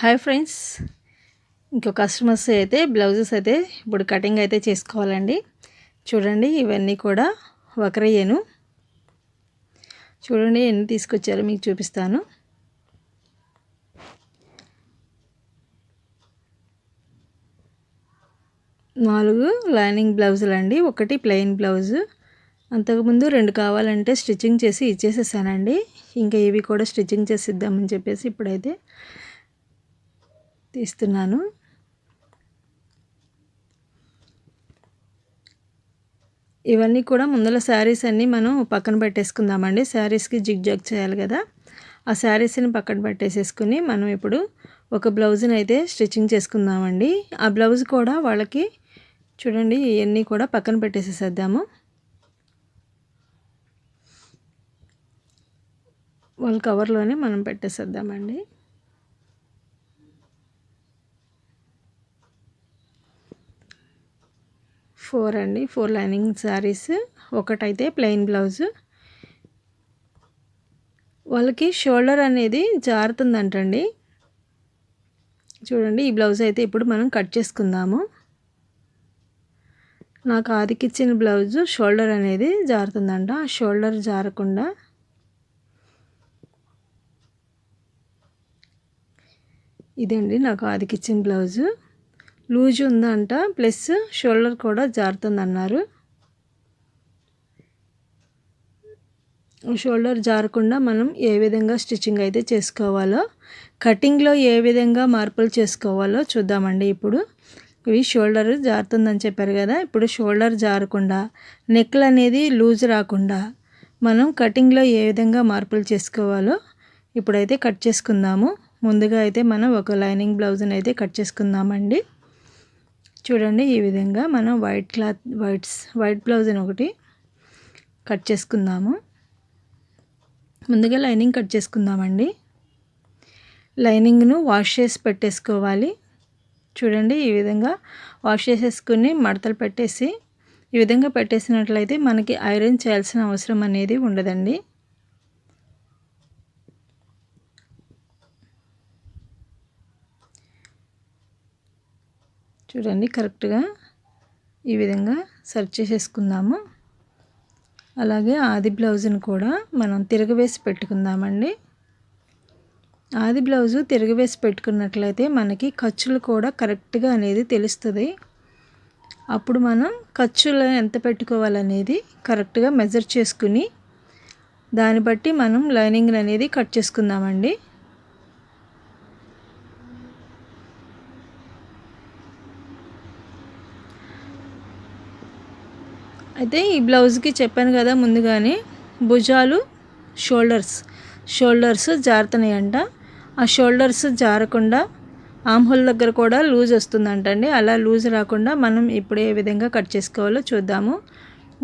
Hi friends. ఇంకో customers అయితే blouses అయితే ఇప్పుడు కటింగ్ అయితే చేసుకోవాలండి. చూడండి ఇవన్నీ కూడా ఒకరయ్యాను చూడండి ఎన్ని తీసుకొచ్చారో మీకు చూపిస్తాను. నాలుగు లైనింగ్ బ్లౌజులు అండి ఒకటి ప్లెయిన్ బ్లౌజు అంతకుముందు రెండు కావాలంటే స్టిచ్చింగ్ చేసి ఇచ్చేసేసానండి. ఇంకా ఇవి కూడా స్టిచ్చింగ్ చేసి ఇద్దామని చెప్పేసి ఇప్పుడైతే తీస్తున్నాను. ఇవన్నీ కూడా ముందల శారీస్ అన్నీ మనం పక్కన పెట్టేసుకుందామండి. శారీస్కి జిగ్ జాగ్ చేయాలి కదా. ఆ శారీస్ని పక్కన పెట్టేసేసుకుని మనం ఇప్పుడు ఒక బ్లౌజ్ని అయితే స్టిచ్చింగ్ చేసుకుందామండి. ఆ బ్లౌజ్ కూడా వాళ్ళకి చూడండి ఇవన్నీ కూడా పక్కన పెట్టేసేసేద్దాము. వాళ్ళ కవర్లోనే మనం పెట్టేసేద్దామండి. ఫోర్ అండి. Four lining saris. ఒకటైతే ప్లెయిన్ బ్లౌజ్. వాళ్ళకి షోల్డర్ అనేది జారుతుందంటండి. చూడండి ఈ బ్లౌజ్ అయితే ఇప్పుడు మనం కట్ చేసుకుందాము. నాకు ఆదికిచ్చిన బ్లౌజ్ షోల్డర్ అనేది జారుతుందంట. ఆ షోల్డర్ జారకుండా ఇదండి నాకు ఆదికిచ్చిన బ్లౌజు. లూజ్ ఉందంట ప్లస్ షోల్డర్ కూడా జారుతుందన్నారు. షోల్డర్ జారకుండా మనం ఏ విధంగా స్టిచ్చింగ్ అయితే చేసుకోవాలో కటింగ్లో ఏ విధంగా మార్పులు చేసుకోవాలో చూద్దామండి ఇప్పుడు. ఇవి షోల్డర్ జారుతుందని చెప్పారు కదా ఇప్పుడు షోల్డర్ జారకుండా నెక్లు అనేది లూజ్ రాకుండా మనం కటింగ్లో ఏ విధంగా మార్పులు చేసుకోవాలో ఇప్పుడైతే కట్ చేసుకుందాము. ముందుగా అయితే మనం ఒక లైనింగ్ బ్లౌజ్ని అయితే కట్ చేసుకుందామండి. చూడండి ఈ విధంగా మనం వైట్ క్లాత్ వైట్స్ వైట్ బ్లౌజ్ని ఒకటి కట్ చేసుకుందాము. ముందుగా లైనింగ్ కట్ చేసుకుందామండి. లైనింగ్ను వాష్ చేసి పెట్టేసుకోవాలి. చూడండి ఈ విధంగా వాష్ చేసేసుకుని మడతలు పెట్టేసి ఈ విధంగా పెట్టేసినట్లయితే మనకి ఐరన్ చేయాల్సిన అవసరం అనేది ఉండదండి. చూడండి కరెక్ట్గా ఈ విధంగా సర్చ్ చేసేసుకుందాము. అలాగే ఆది బ్లౌజ్ని కూడా మనం తిరగవేసి పెట్టుకుందామండి. ఆది బ్లౌజు తిరగవేసి పెట్టుకున్నట్లయితే మనకి ఖర్చులు కూడా కరెక్ట్గా అనేది తెలుస్తుంది. అప్పుడు మనం ఖర్చులు ఎంత పెట్టుకోవాలనేది కరెక్ట్గా మెజర్ చేసుకుని దాన్ని బట్టి మనం లైనింగ్ అనేది కట్ చేసుకుందామండి. అయితే ఈ బ్లౌజ్కి చెప్పాను కదా ముందుగానే భుజాలు షోల్డర్స్. షోల్డర్స్ జారుతున్నాయంట. ఆ షోల్డర్స్ జారకుండా ఆమ్హోల్ దగ్గర కూడా లూజ్ వస్తుందంటండి. అలా లూజ్ రాకుండా మనం ఇప్పుడు ఏ విధంగా కట్ చేసుకోవాలో చూద్దాము.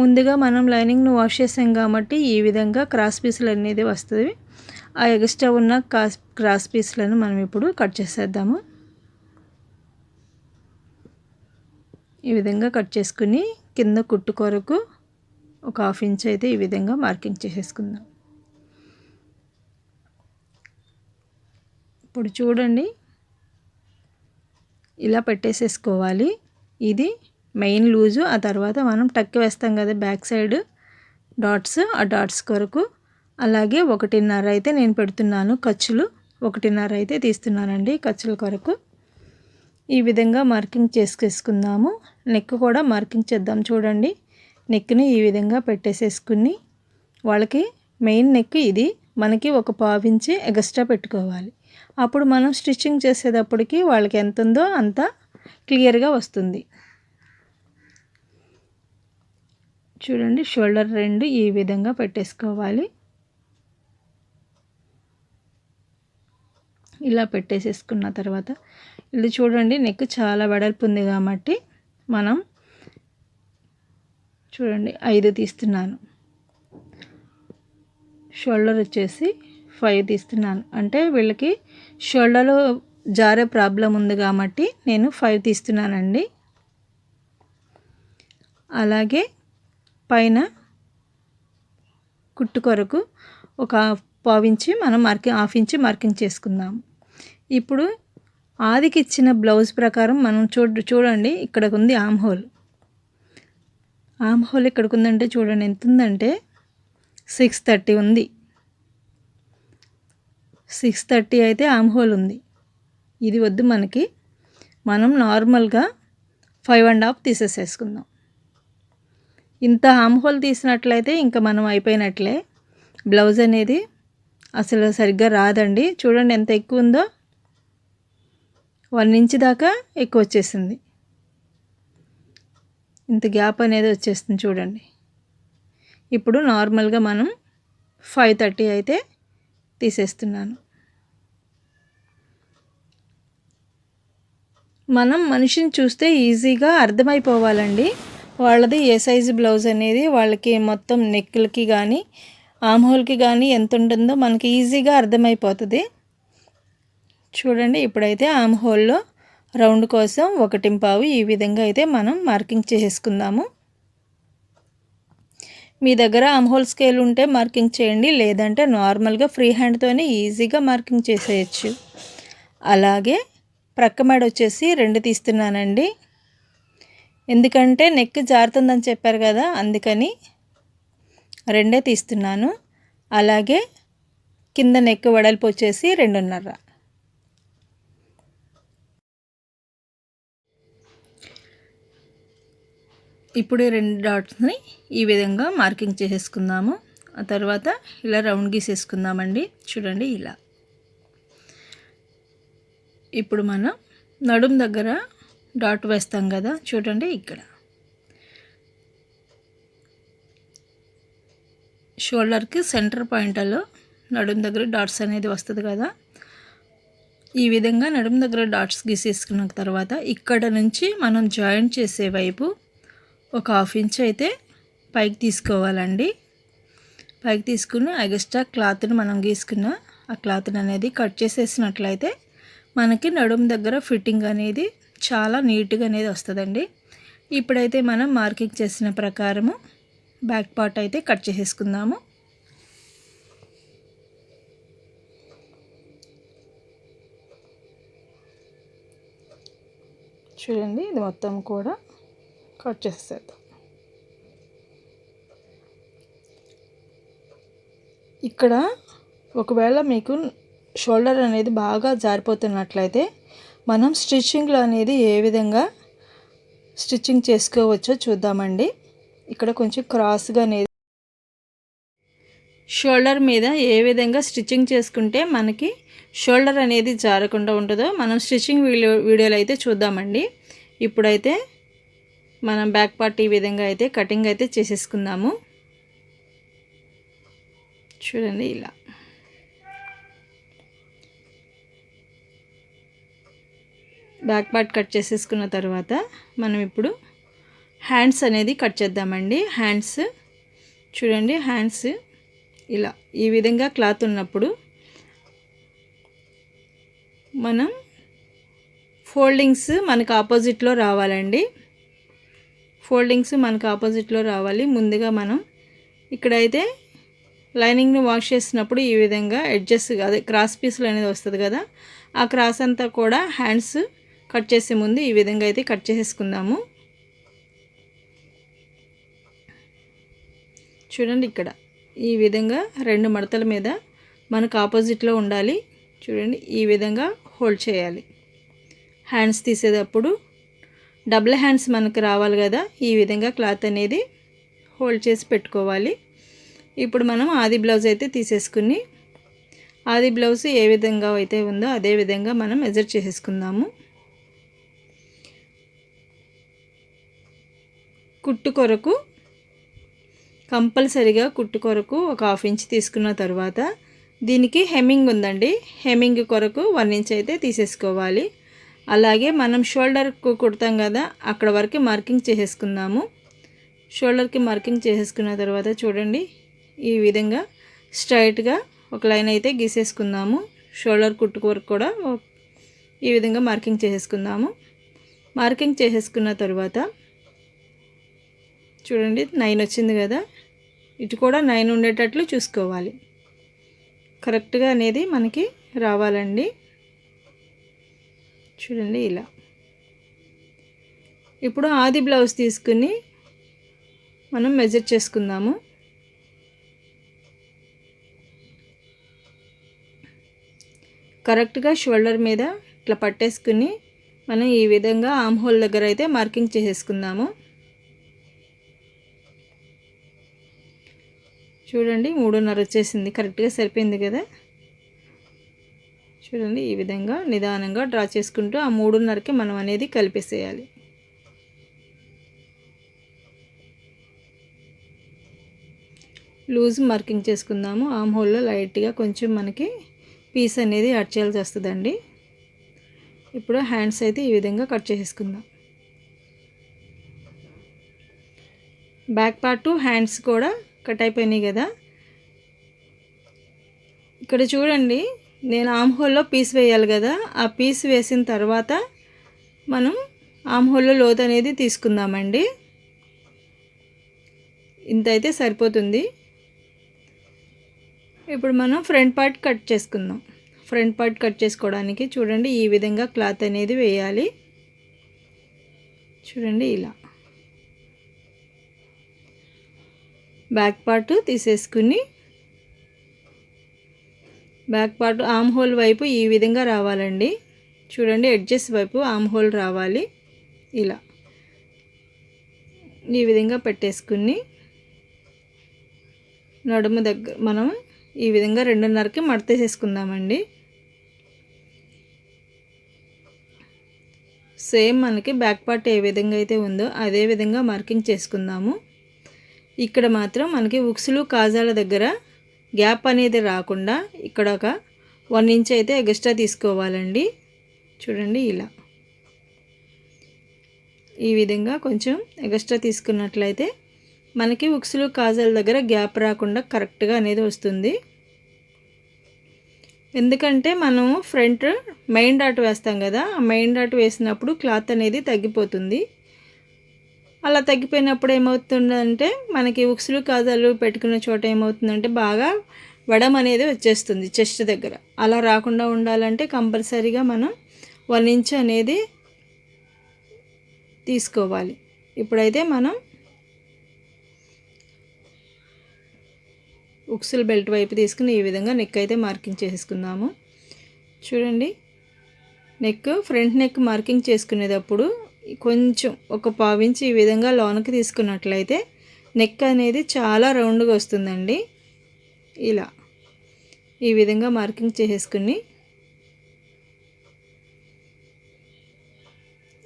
ముందుగా మనం లైనింగ్ను వాష్ చేసాం కాబట్టి ఈ విధంగా క్రాస్ పీసులు అనేది వస్తుంది. ఆ ఎక్స్ట్రా ఉన్న క్రాస్ క్రాస్ పీసులను మనం ఇప్పుడు కట్ చేసేద్దాము. ఈ విధంగా కట్ చేసుకుని కింద కుట్టు కొరకు ఒక హాఫ్ ఇంచ్ అయితే ఈ విధంగా మార్కింగ్ చేసేసుకుందాం. ఇప్పుడు చూడండి. ఇలా పెట్టేసేసుకోవాలి. ఇది మెయిన్ లూజు ఆ తర్వాత మనం టక్ వేస్తాం కదా బ్యాక్ సైడ్ డాట్స్ ఆ డాట్స్ కొరకు. అలాగే ఒకటిన్నర అయితే నేను పెడుతున్నాను ఖర్చులు ఒకటిన్నర అయితే తీస్తున్నానండి ఖర్చుల కొరకు. ఈ విధంగా మార్కింగ్ చేసుకేసుకుందాము నెక్ కూడా మార్కింగ్ చేద్దాం చూడండి. నెక్ని ఈ విధంగా పెట్టేసేసుకుని వాళ్ళకి మెయిన్ నెక్ ఇది. మనకి ఒక పావించి ఎగస్ట్రా పెట్టుకోవాలి. అప్పుడు మనం స్టిచ్చింగ్ చేసేటప్పటికి వాళ్ళకి ఎంత ఉందో అంత క్లియర్గా వస్తుంది. చూడండి షోల్డర్ రెండు ఈ విధంగా పెట్టేసుకోవాలి. ఇలా పెట్టేసేసుకున్న తర్వాత ఇది చూడండి నెక్ చాలా వెడల్పు ఉంది కాబట్టి మనం చూడండి ఐదు తీస్తున్నాను. షోల్డర్ వచ్చేసి ఫైవ్ తీస్తున్నాను. అంటే వీళ్ళకి షోల్డర్లో జారే ప్రాబ్లం ఉంది కాబట్టి నేను ఫైవ్ తీస్తున్నానండి. అలాగే పైన కుట్టు కొరకు ఒక పావించి మనం మార్కింగ్ హాఫ్ ఇంచ్ మార్కింగ్ చేసుకుందాం. ఇప్పుడు ఆదికి ఇచ్చిన బ్లౌజ్ ప్రకారం మనం చూడ చూడండి ఇక్కడ ఉంది ఆమ్ హోల్. ఆమ్ హోల్ ఇక్కడికి ఉందంటే చూడండి ఎంత ఉందంటే సిక్స్ థర్టీ ఉంది. సిక్స్ థర్టీ అయితే ఆమ్ హోల్ ఉంది. ఇది వద్దు మనకి. మనం నార్మల్గా ఫైవ్ అండ్ హాఫ్ తీసేసేసుకుందాం. ఇంత ఆమ్ హోల్ తీసినట్లయితే ఇంకా మనం అయిపోయినట్లే. బ్లౌజ్ అనేది అసలు సరిగ్గా రాదండి. చూడండి ఎంత ఎక్కువ ఉందో వన్ ఇంచ్ దాకా ఎక్కువ వచ్చేసింది. ఇంత గ్యాప్ అనేది వచ్చేస్తుంది చూడండి. ఇప్పుడు నార్మల్గా మనం ఫైవ్ థర్టీ అయితే తీసేస్తున్నాను. మనం మనిషిని చూస్తే ఈజీగా అర్థమైపోవాలండి. వాళ్ళది ఏ సైజు బ్లౌజ్ అనేది వాళ్ళకి మొత్తం నెక్కులకి కానీ ఆమ్హోల్కి కానీ ఎంత ఉంటుందో మనకి ఈజీగా అర్థమైపోతుంది. చూడండి ఇప్పుడైతే ఆమ్హోల్లో రౌండ్ కోసం ఒకటి పావు ఈ విధంగా అయితే మనం మార్కింగ్ చేసుకుందాము మీ దగ్గర ఆమ్హోల్ స్కేల్ ఉంటే మార్కింగ్ చేయండి లేదంటే నార్మల్గా ఫ్రీ హ్యాండ్తోనే ఈజీగా మార్కింగ్ చేసేయచ్చు. అలాగే ప్రక్క మెడ వచ్చేసి రెండు తీస్తున్నానండి. ఎందుకంటే నెక్ జారుతుందని చెప్పారు కదా అందుకని రెండే తీస్తున్నాను. అలాగే కింద నెక్ వెడల్పు వచ్చేసి రెండున్నర. ఇప్పుడు రెండు డాట్స్ని ఈ విధంగా మార్కింగ్ చేసేసుకుందాము. ఆ తర్వాత ఇలా రౌండ్ గీసేసుకుందామండి. చూడండి ఇలా. ఇప్పుడు మనం నడుం దగ్గర డాట్ వేస్తాం కదా చూడండి ఇక్కడ. షోల్డర్కి సెంటర్ పాయింట్లో నడుం దగ్గర డాట్స్ అనేది వస్తుంది కదా. ఈ విధంగా నడుం దగ్గర డాట్స్ గీసేసుకున్న తర్వాత ఇక్కడ నుంచి మనం జాయింట్ చేసే వైపు ఒక హాఫ్ ఇంచ్ అయితే పైకి తీసుకోవాలండి. పైకి తీసుకుని ఎగస్ట్రా క్లాత్ని మనం గీసుకున్న ఆ క్లాత్ని అనేది కట్ చేసేసినట్లయితే మనకి నడుం దగ్గర ఫిట్టింగ్ అనేది చాలా నీట్గా అనేది వస్తుందండి. ఇప్పుడైతే మనం మార్కింగ్ చేసిన ప్రకారము బ్యాక్ పార్ట్ అయితే కట్ చేసేసుకుందాము. చూడండి ఇది మొత్తం కూడా కట్ చేసేద్దాం. ఇక్కడ ఒకవేళ మీకు షోల్డర్ అనేది బాగా జారిపోతున్నట్లయితే మనం స్టిచ్చింగ్లో అనేది ఏ విధంగా స్టిచ్చింగ్ చేసుకోవచ్చో చూద్దామండి. ఇక్కడ కొంచెం క్రాస్గా అనేది షోల్డర్ మీద ఏ విధంగా స్టిచ్చింగ్ చేసుకుంటే మనకి షోల్డర్ అనేది జారకుండా ఉంటుందో మనం స్టిచ్చింగ్ వీడియో వీడియోలో అయితే చూద్దామండి. ఇప్పుడైతే మనం బ్యాక్ పార్ట్ ఈ విధంగా అయితే కటింగ్ అయితే చేసేసుకుందాము. చూడండి ఇలా. బ్యాక్ పార్ట్ కట్ చేసేసుకున్న తర్వాత మనం ఇప్పుడు హ్యాండ్స్ అనేది కట్ చేద్దామండి. హ్యాండ్స్. చూడండి హ్యాండ్స్ ఇలా ఈ విధంగా క్లాత్ ఉన్నప్పుడు మనం ఫోల్డింగ్స్ మనకు ఆపోజిట్లో రావాలండి. ఫోల్డింగ్స్ మనకు ఆపోజిట్లో రావాలి. ముందుగా మనం ఇక్కడైతే లైనింగ్ని వాష్ చేసినప్పుడు ఈ విధంగా అడ్జస్ట్ అదే క్రాస్ పీస్లు అనేది వస్తుంది కదా ఆ క్రాస్ అంతా కూడా హ్యాండ్స్ కట్ చేసే ముందు ఈ విధంగా అయితే కట్ చేసేసుకుందాము. చూడండి ఇక్కడ. ఈ విధంగా రెండు మడతల మీద మనకు ఆపోజిట్లో ఉండాలి. చూడండి ఈ విధంగా హోల్డ్ చేయాలి. హ్యాండ్స్ తీసేటప్పుడు డబుల్ హ్యాండ్స్ మనకు రావాలి కదా. ఈ విధంగా క్లాత్ అనేది హోల్డ్ చేసి పెట్టుకోవాలి. ఇప్పుడు మనం ఆది బ్లౌజ్ అయితే తీసేసుకుని ఆది బ్లౌజ్ ఏ విధంగా అయితే ఉందో అదే విధంగా మనం మెజర్ చేసేసుకుందాము. కుట్టు కొరకు కంపల్సరిగా కుట్టు కొరకు ఒక హాఫ్ ఇంచ్ తీసుకున్న తర్వాత దీనికి హెమ్మింగ్ ఉందండి. హెమ్మింగ్ కొరకు వన్ ఇంచ్ అయితే తీసేసుకోవాలి. అలాగే మనం షోల్డర్కు కుడతాం కదా అక్కడ వరకు మార్కింగ్ చేసేసుకుందాము. షోల్డర్కి మార్కింగ్ చేసేసుకున్న తర్వాత చూడండి ఈ విధంగా స్ట్రైట్గా ఒక లైన్ అయితే గీసేసుకుందాము. షోల్డర్ కుట్టు వరకు కూడా ఈ విధంగా మార్కింగ్ చేసేసుకుందాము. మార్కింగ్ చేసేసుకున్న తర్వాత చూడండి నైన్ వచ్చింది కదా. ఇటు కూడా నైన్ ఉండేటట్లు చూసుకోవాలి. కరెక్ట్గా అనేది మనకి రావాలండి. చూడండి ఇలా. ఇప్పుడు ఆది బ్లౌజ్ తీసుకుని మనం మెజర్ చేసుకుందాము. కరెక్ట్గా షోల్డర్ మీద ఇట్లా పట్టేసుకుని మనం ఈ విధంగా ఆమ్ హోల్ దగ్గర అయితే మార్కింగ్ చేసేసుకుందాము. చూడండి మూడున్నర వచ్చేసింది. కరెక్ట్గా సరిపోయింది కదా? చూడండి ఈ విధంగా నిదానంగా డ్రా చేసుకుంటూ ఆ మూడున్నరకి మనం అనేది కలిపేసేయాలి. లూజ్ మార్కింగ్ చేసుకుందాము. ఆమ్ హోల్లో లైట్గా కొంచెం మనకి పీస్ అనేది యాడ్ చేయాల్సి వస్తుందండి. ఇప్పుడు హ్యాండ్స్ అయితే ఈ విధంగా కట్ చేసేసుకుందాం. బ్యాక్ పార్ట్ హ్యాండ్స్ కూడా కట్ అయిపోయినాయి కదా. ఇక్కడ చూడండి నేను ఆమ్హోల్లో పీస్ వేయాలి కదా. ఆ పీస్ వేసిన తర్వాత మనం ఆమ్హోల్లో లోతు అనేది తీసుకుందామండి. ఇంత అయితే సరిపోతుంది. ఇప్పుడు మనం ఫ్రంట్ పార్ట్ కట్ చేసుకుందాం. ఫ్రంట్ పార్ట్ కట్ చేసుకోవడానికి చూడండి ఈ విధంగా క్లాత్ అనేది వేయాలి. చూడండి ఇలా. బ్యాక్ పార్ట్ తీసేసుకుని బ్యాక్ పార్ట్ ఆమ్ హోల్ వైపు ఈ విధంగా రావాలండి. చూడండి ఎడ్జెస్ వైపు ఆమ్ హోల్ రావాలి. ఇలా. ఈ విధంగా పెట్టేసుకుని నడుము దగ్గర మనం ఈ విధంగా రెండున్నరకి మడతేసేసుకుందామండి సేమ్ మనకి బ్యాక్ పార్ట్ ఏ విధంగా అయితే ఉందో అదే విధంగా మార్కింగ్ చేసుకుందాము. ఇక్కడ మాత్రం మనకి ఉక్సులు కాజాల దగ్గర గ్యాప్ అనేది రాకుండా ఇక్కడ ఒక వన్ ఇంచ్ అయితే ఎగస్ట్రా తీసుకోవాలండి. చూడండి ఇలా. ఈ విధంగా కొంచెం ఎగస్ట్రా తీసుకున్నట్లయితే మనకి ఉక్సులు కాజాల దగ్గర గ్యాప్ రాకుండా కరెక్ట్గా అనేది వస్తుంది. ఎందుకంటే మనం ఫ్రంట్ మెయిన్ డాట్ వేస్తాం కదా ఆ మెయిన్ డాట్ వేసినప్పుడు క్లాత్ అనేది తగ్గిపోతుంది. అలా తగ్గిపోయినప్పుడు ఏమవుతుందంటే మనకి ఉక్సులు కాజాలు పెట్టుకున్న చోట ఏమవుతుందంటే బాగా వడం అనేది వచ్చేస్తుంది చెస్ట్ దగ్గర. అలా రాకుండా ఉండాలంటే కంపల్సరీగా మనం వన్ ఇంచ్ అనేది తీసుకోవాలి. ఇప్పుడైతే మనం ఉక్సుల్ బెల్ట్ వైపు తీసుకుని ఈ విధంగా నెక్ అయితే మార్కింగ్ చేసుకుందాము చూడండి నెక్ ఫ్రంట్ నెక్ మార్కింగ్ చేసుకునేటప్పుడు కొంచెం ఒక పావించి ఈ విధంగా లోనకి తీసుకున్నట్లయితే నెక్ అనేది చాలా రౌండ్గా వస్తుందండి. ఇలా ఈ విధంగా మార్కింగ్ చేసేసుకుని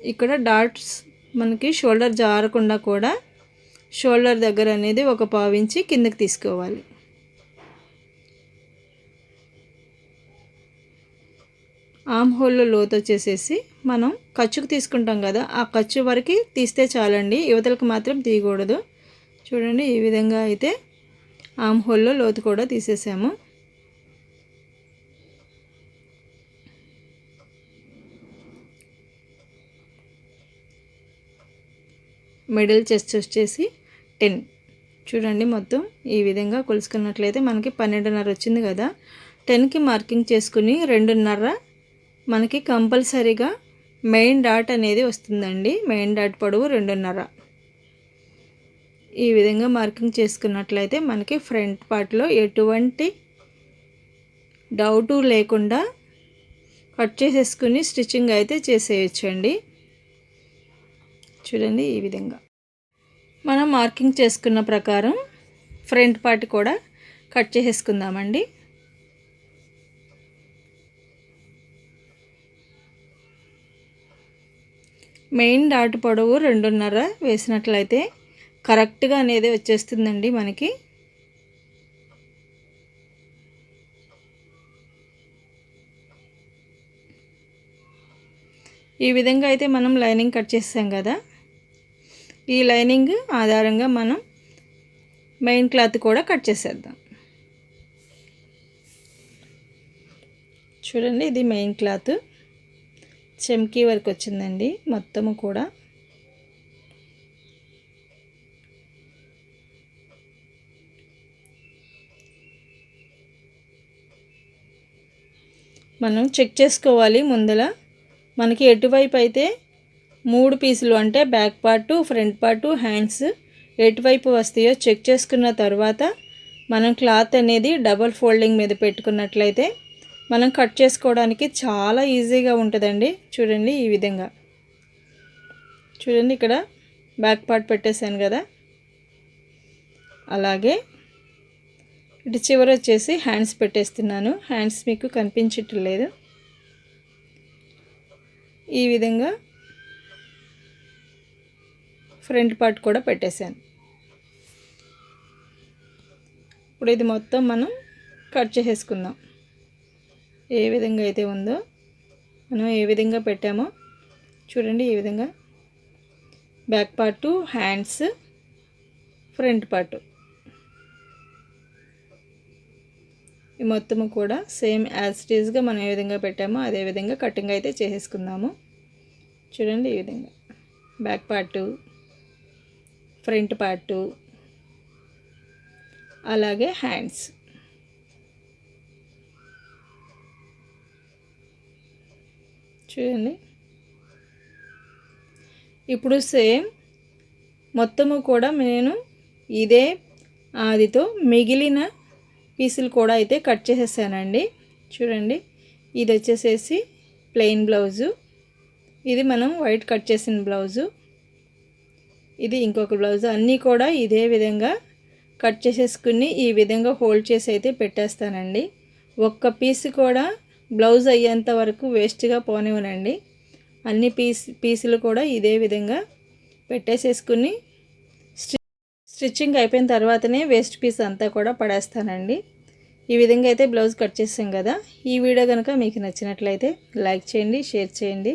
ఇక్కడ డాట్స్ మనకి షోల్డర్ జారకుండా కూడా షోల్డర్ దగ్గర అనేది ఒక పావించి కిందకి తీసుకోవాలి. ఆమ్ హోల్లో లోతు వచ్చేసేసి మనం ఖర్చుకు తీసుకుంటాం కదా ఆ ఖర్చు వరకు తీస్తే చాలండి. యువతలకు మాత్రం తీయకూడదు. చూడండి ఈ విధంగా అయితే ఆమ్ హోల్లో లోతు కూడా తీసేసాము. మిడిల్ చెస్ట్ వచ్చేసి టెన్ చూడండి మొత్తం ఈ విధంగా కొలుసుకున్నట్లయితే మనకి పన్నెండున్నర వచ్చింది కదా. టెన్కి మార్కింగ్ చేసుకుని రెండున్నర మనకి కంపల్సరీగా మెయిన్ డాట్ అనేది వస్తుందండి. మెయిన్ డాట్ పొడవు రెండున్నర. ఈ విధంగా మార్కింగ్ చేసుకున్నట్లయితే మనకి ఫ్రంట్ పార్ట్లో ఎటువంటి డౌటు లేకుండా కట్ చేసేసుకుని స్టిచ్చింగ్ అయితే చేసేయచ్చండి. చూడండి ఈ విధంగా. మనం మార్కింగ్ చేసుకున్న ప్రకారం ఫ్రంట్ పార్ట్ కూడా కట్ చేసేసుకుందామండి. మెయిన్ డాట్ పొడవు రెండున్నర వేసినట్లయితే కరెక్ట్గా అనేది వచ్చేస్తుందండి మనకి. ఈ విధంగా అయితే మనం లైనింగ్ కట్ చేసాం కదా. ఈ లైనింగ్ ఆధారంగా మనం మెయిన్ క్లాత్ కూడా కట్ చేసేద్దాం. చూడండి ఇది మెయిన్ క్లాత్. చెమ్కీ వరకు వచ్చిందండి మొత్తము కూడా. మనం చెక్ చేసుకోవాలి ముందల. మనకి ఎటువైపు అయితే మూడు పీసులు అంటే back part front part hands ఎటువైపు వస్తాయో చెక్ చేసుకున్న తర్వాత మనం క్లాత్ అనేది డబల్ ఫోల్డింగ్ మీద పెట్టుకున్నట్లయితే మనం కట్ చేసుకోవడానికి చాలా ఈజీగా ఉంటుందండి. చూడండి ఈ విధంగా. చూడండి ఇక్కడ బ్యాక్ పార్ట్ పెట్టేశాను కదా. అలాగే ఇటు చివర వచ్చేసి హ్యాండ్స్ పెట్టేస్తున్నాను. హ్యాండ్స్ మీకు కనిపించట్లేదు ఈ విధంగా ఫ్రంట్ పార్ట్ కూడా పెట్టేశాను. ఇప్పుడు ఇది మొత్తం మనం కట్ చేసేసుకుందాం. ఏ విధంగా అయితే ఉందో మనం ఏ విధంగా పెట్టామో చూడండి ఈ విధంగా. Back part hands front part ఈ మొత్తము కూడా సేమ్ యాజ్ టీజ్గా మనం ఏ విధంగా పెట్టామో అదే విధంగా కటింగ్ అయితే చేసేసుకుందాము. చూడండి ఈ విధంగా. బ్యాక్ పార్టు ఫ్రంట్ పార్టు అలాగే హ్యాండ్స్ చూడండి ఇప్పుడు సేమ్ మొత్తము కూడా నేను ఇదే ఆదితో మిగిలిన పీసులు కూడా అయితే కట్ చేసేసానండి. చూడండి ఇది వచ్చేసేసి ప్లెయిన్ బ్లౌజు. ఇది మనం వైట్ కట్ చేసిన బ్లౌజు. ఇది ఇంకొక బ్లౌజ్. అన్నీ కూడా ఇదే విధంగా కట్ చేసేసుకుని ఈ విధంగా హోల్డ్ చేసి అయితే పెట్టేస్తానండి. ఒక్క పీస్ కూడా బ్లౌజ్ అయ్యేంత వరకు వేస్ట్గా పోనివ్వనండి. అన్ని పీస్ పీసులు కూడా ఇదే విధంగా పెట్టేసేసుకుని స్టిచ్చింగ్ అయిపోయిన తర్వాతనే వేస్ట్ పీస్ అంతా కూడా పడేస్తానండి. ఈ విధంగా అయితే బ్లౌజ్ కట్ చేసాం కదా. ఈ వీడియో కనుక మీకు నచ్చినట్లయితే లైక్ చేయండి షేర్ చేయండి.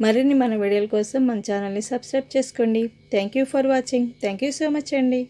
మరిన్ని మన వీడియోల కోసం మన ఛానల్ని సబ్స్క్రైబ్ చేసుకోండి. Thank you for watching. Thank you so much అండి.